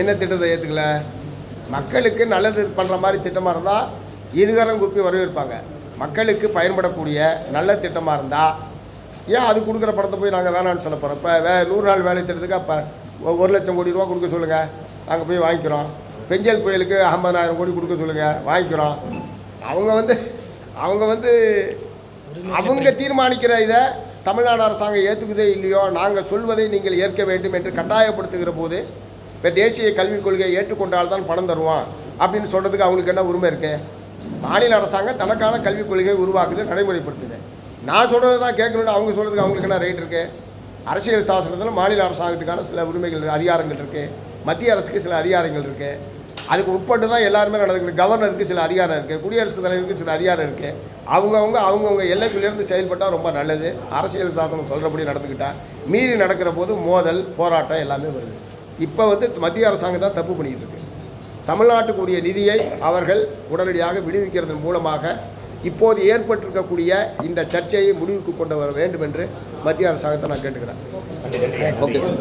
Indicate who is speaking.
Speaker 1: என்ன திட்டத்தை ஏற்றுக்கல மக்களுக்கு நல்லது பண்ணுற மாதிரி திட்டமாக இருந்தால் இருகரம் குப்பி வரவேற்பாங்க. மக்களுக்கு பயன்படக்கூடிய நல்ல திட்டமாக இருந்தால் ஏன் அது கொடுக்குற படத்தை போய் நாங்கள் வேணாம்னு சொல்ல போகிறோம் இப்போ வே நூறு நாள் வேலை திட்டத்துக்கு அப்போ ஒரு லட்சம் கோடி ரூபா கொடுக்க சொல்லுங்கள் நாங்கள் போய் வாங்கிக்கிறோம். பெஞ்சல் புயலுக்கு ஐம்பதாயிரம் கோடி கொடுக்க சொல்லுங்கள் வாங்கிக்கிறோம். அவங்க வந்து அவங்க வந்து அவங்க தீர்மானிக்கிற இதை தமிழ்நாடு அரசாங்கம் ஏற்றுக்குதே இல்லையோ நாங்கள் சொல்வதை நீங்கள் ஏற்க வேண்டும் என்று கட்டாயப்படுத்துகிற போது இப்போ தேசிய கல்விக் கொள்கையை ஏற்றுக்கொண்டால்தான் பணம் தருவோம் அப்படின்னு சொல்கிறதுக்கு அவங்களுக்கு என்ன உரிமை இருக்குது மாநில அரசாங்கம் தனக்கான கல்விக் கொள்கையை உருவாக்குது நடைமுறைப்படுத்துது. நான் சொல்கிறது தான் கேட்கணும்னு அவங்க சொல்கிறதுக்கு அவங்களுக்கு என்ன ரைட் இருக்குது அரசியல் சாசனத்தில் மாநில அரசாங்கத்துக்கான சில உரிமைகள் அதிகாரங்கள் இருக்குது மத்திய அரசுக்கு சில அதிகாரங்கள் இருக்குது அதுக்கு உட்பட்டு தான் எல்லாருமே நடக்குது கவர்னருக்கு சில அதிகாரம் இருக்குது குடியரசுத் தலைவருக்கு சில அதிகாரம் இருக்குது அவங்கவுங்க அவங்கவுங்க எல்லைக்குள்ளேருந்து செயல்பட்டால் ரொம்ப நல்லது. அரசியல் சாசனம் சொல்கிறபடி நடந்துக்கிட்டால் மீறி நடக்கிற போது மோதல் போராட்டம் எல்லாமே வருது. இப்போ வந்து மத்திய அரசாங்கம் தான் தப்பு பண்ணிகிட்டு இருக்கு தமிழ்நாட்டுக்கு உரிய நிதியை அவர்கள் உடனடியாக விடுவிக்கிறதன் மூலமாக இப்போது ஏற்பட்டிருக்கக்கூடிய இந்த சர்ச்சையை முடிவுக்கு கொண்டு வர வேண்டும் என்று மத்திய அரசாங்கத்தை நான் கேட்டுக்கிறேன். Okay sir